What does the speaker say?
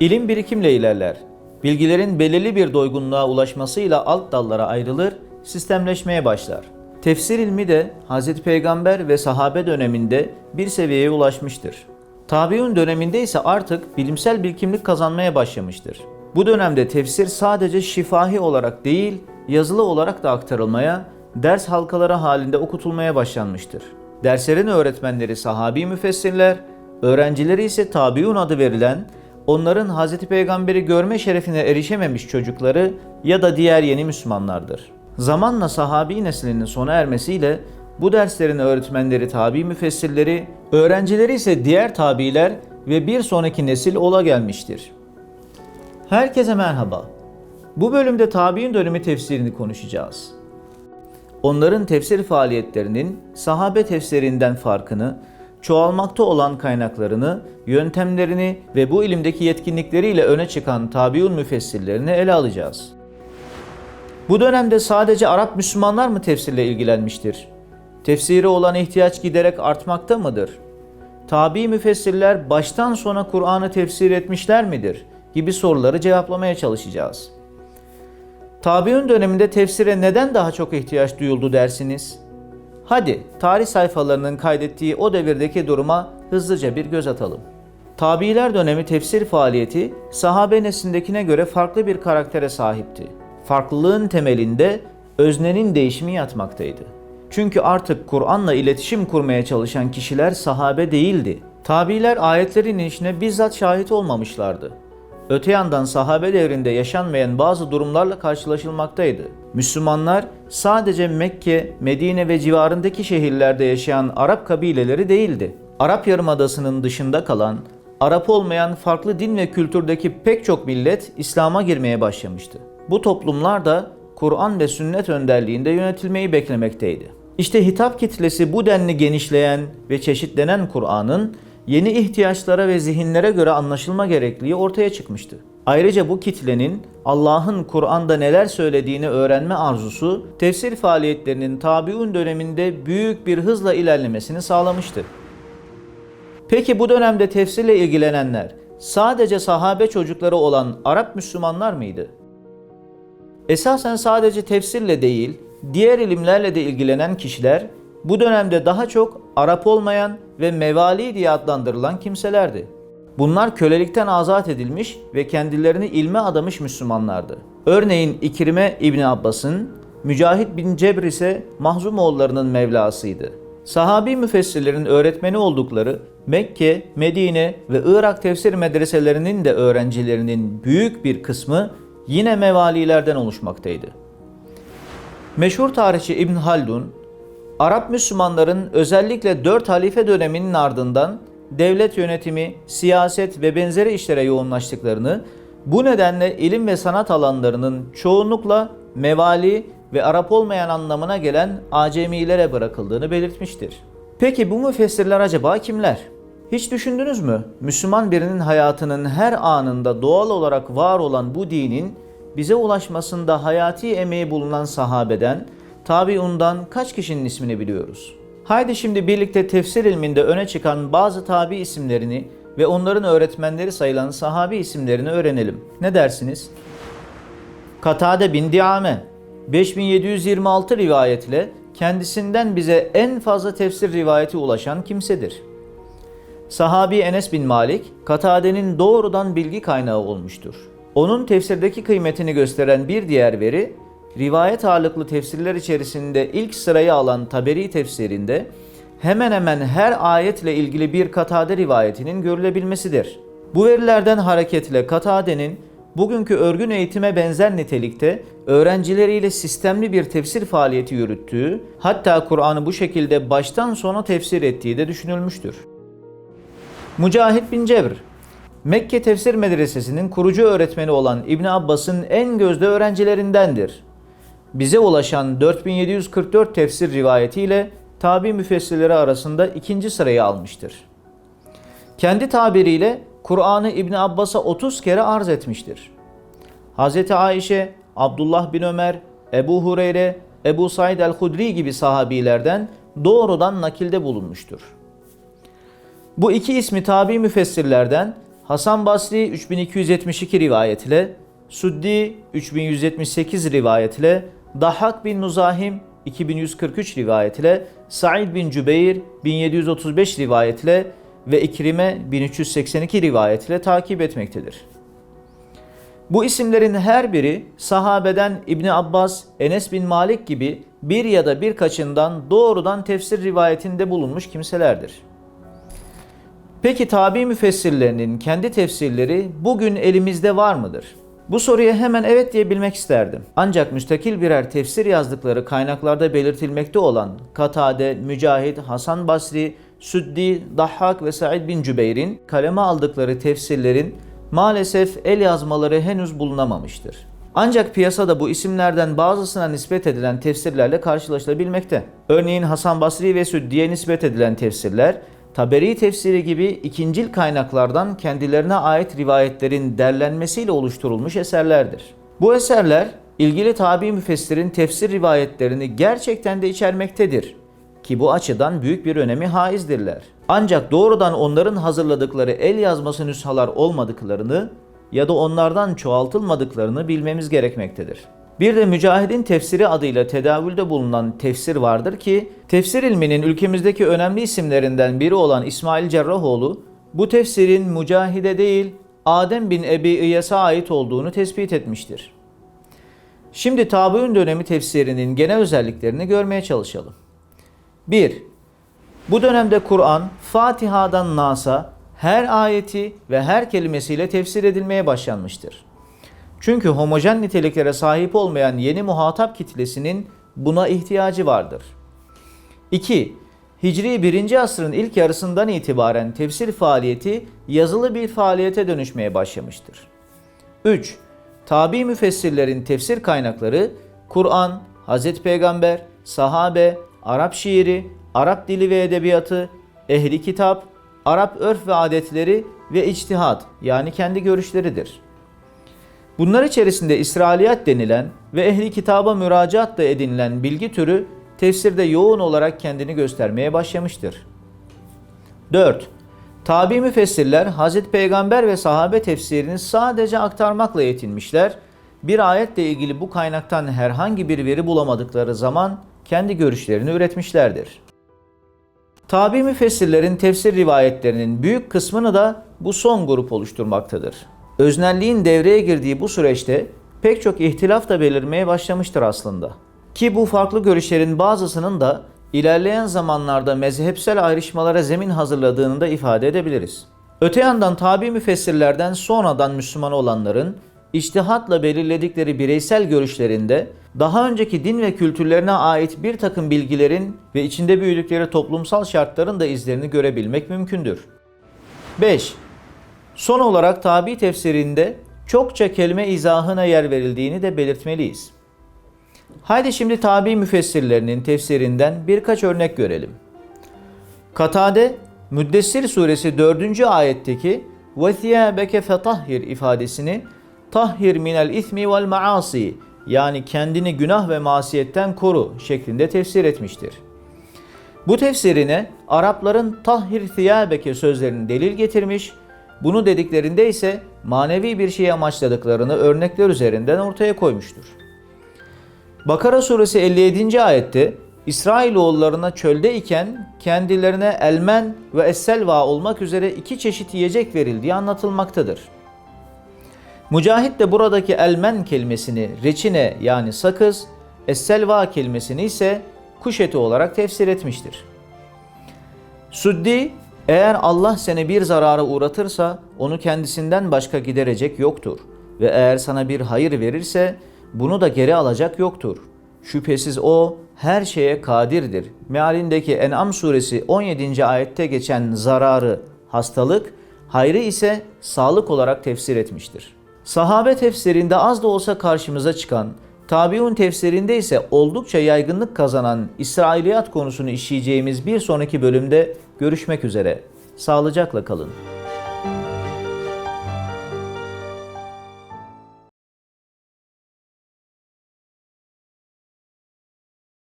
İlim birikimle ilerler. Bilgilerin belirli bir doygunluğa ulaşmasıyla alt dallara ayrılır, sistemleşmeye başlar. Tefsir ilmi de Hz. Peygamber ve sahabe döneminde bir seviyeye ulaşmıştır. Tabiun döneminde ise artık bilimsel bir kimlik kazanmaya başlamıştır. Bu dönemde tefsir sadece şifahi olarak değil, yazılı olarak da aktarılmaya, ders halkaları halinde okutulmaya başlanmıştır. Derslerin öğretmenleri sahabi müfessirler, öğrencileri ise tabiun adı verilen, onların Hz. Peygamber'i görme şerefine erişememiş çocukları ya da diğer yeni Müslümanlardır. Zamanla sahabi neslinin sona ermesiyle bu derslerin öğretmenleri tabi müfessirleri, öğrencileri ise diğer tabiler ve bir sonraki nesil ola gelmiştir. Herkese merhaba. Bu bölümde tabi'in dönemi tefsirini konuşacağız. Onların tefsir faaliyetlerinin sahabe tefsirinden farkını, çoğalmakta olan kaynaklarını, yöntemlerini ve bu ilimdeki yetkinlikleriyle öne çıkan tabiun müfessirlerini ele alacağız. Bu dönemde sadece Arap Müslümanlar mı tefsirle ilgilenmiştir? Tefsiri olan ihtiyaç giderek artmakta mıdır? Tabi müfessirler baştan sona Kur'an'ı tefsir etmişler midir? gibi soruları cevaplamaya çalışacağız. Tabiun döneminde tefsire neden daha çok ihtiyaç duyuldu dersiniz? Hadi tarih sayfalarının kaydettiği o devirdeki duruma hızlıca bir göz atalım. Tabiiler dönemi tefsir faaliyeti sahabe neslindekine göre farklı bir karaktere sahipti. Farklılığın temelinde öznenin değişimi yatmaktaydı. Çünkü artık Kur'an'la iletişim kurmaya çalışan kişiler sahabe değildi. Tabiiler ayetlerin inişine bizzat şahit olmamışlardı. Öte yandan sahabe devrinde yaşanmayan bazı durumlarla karşılaşılmaktaydı. Müslümanlar sadece Mekke, Medine ve civarındaki şehirlerde yaşayan Arap kabileleri değildi. Arap Yarımadası'nın dışında kalan, Arap olmayan farklı din ve kültürdeki pek çok millet İslam'a girmeye başlamıştı. Bu toplumlar da Kur'an ve sünnet önderliğinde yönetilmeyi beklemekteydi. İşte hitap kitlesi bu denli genişleyen ve çeşitlenen Kur'an'ın yeni ihtiyaçlara ve zihinlere göre anlaşılma gerekliliği ortaya çıkmıştı. Ayrıca bu kitlenin Allah'ın Kur'an'da neler söylediğini öğrenme arzusu tefsir faaliyetlerinin tabiun döneminde büyük bir hızla ilerlemesini sağlamıştı. Peki bu dönemde tefsirle ilgilenenler sadece sahabe çocukları olan Arap Müslümanlar mıydı? Esasen sadece tefsirle değil, diğer ilimlerle de ilgilenen kişiler bu dönemde daha çok Arap olmayan ve mevali diye adlandırılan kimselerdi. Bunlar kölelikten azat edilmiş ve kendilerini ilme adamış Müslümanlardı. Örneğin İkrime İbni Abbas'ın, Mücahit bin Cebr ise Mahzumoğullarının Mevlasıydı. Sahabi müfessirlerin öğretmeni oldukları Mekke, Medine ve Irak tefsir medreselerinin de öğrencilerinin büyük bir kısmı yine mevalilerden oluşmaktaydı. Meşhur tarihçi İbn Haldun, Arap Müslümanların özellikle 4 halife döneminin ardından devlet yönetimi, siyaset ve benzeri işlere yoğunlaştıklarını, bu nedenle ilim ve sanat alanlarının çoğunlukla mevali ve Arap olmayan anlamına gelen acemilere bırakıldığını belirtmiştir. Peki bu müfessirler acaba kimler? Hiç düşündünüz mü? Müslüman birinin hayatının her anında doğal olarak var olan bu dinin bize ulaşmasında hayati emeği bulunan sahabeden, tabiundan kaç kişinin ismini biliyoruz? Haydi şimdi birlikte tefsir ilminde öne çıkan bazı tabi isimlerini ve onların öğretmenleri sayılan sahabi isimlerini öğrenelim. Ne dersiniz? Katade bin Diame 5726 rivayetle kendisinden bize en fazla tefsir rivayeti ulaşan kimsedir. Sahabi Enes bin Malik, Katade'nin doğrudan bilgi kaynağı olmuştur. Onun tefsirdeki kıymetini gösteren bir diğer veri, rivayet ağırlıklı tefsirler içerisinde ilk sırayı alan Taberi tefsirinde hemen hemen her ayetle ilgili bir Katade rivayetinin görülebilmesidir. Bu verilerden hareketle Katade'nin bugünkü örgün eğitime benzer nitelikte öğrencileriyle sistemli bir tefsir faaliyeti yürüttüğü, hatta Kur'an'ı bu şekilde baştan sona tefsir ettiği de düşünülmüştür. Mücahit bin Cebr Mekke Tefsir Medresesi'nin kurucu öğretmeni olan İbn Abbas'ın en gözde öğrencilerindendir. Bize ulaşan 4744 tefsir rivayetiyle tabi müfessirleri arasında ikinci sırayı almıştır. Kendi tabiriyle Kur'an'ı İbn Abbas'a 30 kere arz etmiştir. Hz. Ayşe, Abdullah bin Ömer, Ebu Hureyre, Ebu Said el-Hudri gibi sahabilerden doğrudan nakilde bulunmuştur. Bu iki ismi tabi müfessirlerden Hasan Basri 3272 rivayet ile, Suddi 3178 rivayet ile, Dahhak bin Nuzahim 2143 rivayet ile, Said bin Cübeyr 1735 rivayet ile ve İkrime 1382 rivayet ile takip etmektedir. Bu isimlerin her biri sahabeden İbni Abbas, Enes bin Malik gibi bir ya da birkaçından doğrudan tefsir rivayetinde bulunmuş kimselerdir. Peki tabi müfessirlerinin kendi tefsirleri bugün elimizde var mıdır? Bu soruya hemen evet diyebilmek isterdim. Ancak müstakil birer tefsir yazdıkları kaynaklarda belirtilmekte olan Katade, Mücahit, Hasan Basri, Süddi, Dahhak ve Said bin Cübeyr'in kaleme aldıkları tefsirlerin maalesef el yazmaları henüz bulunamamıştır. Ancak piyasada bu isimlerden bazısına nispet edilen tefsirlerle karşılaşılabilmekte. Örneğin Hasan Basri ve Süddi'ye nispet edilen tefsirler, Taberi tefsiri gibi ikincil kaynaklardan kendilerine ait rivayetlerin derlenmesiyle oluşturulmuş eserlerdir. Bu eserler ilgili tabi müfessirin tefsir rivayetlerini gerçekten de içermektedir ki bu açıdan büyük bir önemi haizdirler. Ancak doğrudan onların hazırladıkları el yazması nüshalar olmadıklarını ya da onlardan çoğaltılmadıklarını bilmemiz gerekmektedir. Bir de Mücahid'in tefsiri adıyla tedavülde bulunan tefsir vardır ki, tefsir ilminin ülkemizdeki önemli isimlerinden biri olan İsmail Cerrahoğlu, bu tefsirin Mücahide değil, Adem bin Ebi İyas'a ait olduğunu tespit etmiştir. Şimdi tabiün dönemi tefsirinin genel özelliklerini görmeye çalışalım. 1. Bu dönemde Kur'an, Fatiha'dan Nas'a her ayeti ve her kelimesiyle tefsir edilmeye başlanmıştır. Çünkü homojen niteliklere sahip olmayan yeni muhatap kitlesinin buna ihtiyacı vardır. 2. Hicri 1. asrın ilk yarısından itibaren tefsir faaliyeti yazılı bir faaliyete dönüşmeye başlamıştır. 3. Tabi müfessirlerin tefsir kaynakları Kur'an, Hz. Peygamber, sahabe, Arap şiiri, Arap dili ve edebiyatı, ehli kitap, Arap örf ve adetleri ve içtihat yani kendi görüşleridir. Bunlar içerisinde İsrailiyat denilen ve ehli kitaba müracaat da edinilen bilgi türü tefsirde yoğun olarak kendini göstermeye başlamıştır. 4. Tabi müfessirler Hazreti Peygamber ve sahabe tefsirini sadece aktarmakla yetinmişler. Bir ayetle ilgili bu kaynaktan herhangi bir veri bulamadıkları zaman kendi görüşlerini üretmişlerdir. Tabi müfessirlerin tefsir rivayetlerinin büyük kısmını da bu son grup oluşturmaktadır. Öznelliğin devreye girdiği bu süreçte pek çok ihtilaf da belirmeye başlamıştır aslında. Ki bu farklı görüşlerin bazısının da ilerleyen zamanlarda mezhepsel ayrışmalara zemin hazırladığını da ifade edebiliriz. Öte yandan tabi müfessirlerden sonradan Müslüman olanların içtihatla belirledikleri bireysel görüşlerinde daha önceki din ve kültürlerine ait bir takım bilgilerin ve içinde büyüdükleri toplumsal şartların da izlerini görebilmek mümkündür. 5. Son olarak tabi tefsirinde çokça kelime izahına yer verildiğini de belirtmeliyiz. Haydi şimdi tabi müfessirlerinin tefsirinden birkaç örnek görelim. Katade, Müddessir suresi 4. ayetteki وَثِيَابَكَ فَطَهِّرْ ifadesini tahhir minel ismi vel maasi yani kendini günah ve masiyetten koru şeklinde tefsir etmiştir. Bu tefsirine Arapların tahhir thiyabeke sözlerini delil getirmiş, bunu dediklerinde ise manevi bir şey amaçladıklarını örnekler üzerinden ortaya koymuştur. Bakara suresi 57. ayette İsrailoğullarına çölde iken kendilerine elmen ve esselva olmak üzere iki çeşit yiyecek verildiği anlatılmaktadır. Mücahit de buradaki elmen kelimesini reçine yani sakız, esselva kelimesini ise kuş eti olarak tefsir etmiştir. Suddi, eğer Allah seni bir zarara uğratırsa onu kendisinden başka giderecek yoktur. Ve eğer sana bir hayır verirse bunu da geri alacak yoktur. Şüphesiz o her şeye kadirdir. Mealindeki En'am suresi 17. ayette geçen zararı hastalık, hayrı ise sağlık olarak tefsir etmiştir. Sahabe tefsirinde az da olsa karşımıza çıkan, tabiun tefsirinde ise oldukça yaygınlık kazanan İsrailiyat konusunu işleyeceğimiz bir sonraki bölümde görüşmek üzere. Sağlıcakla kalın.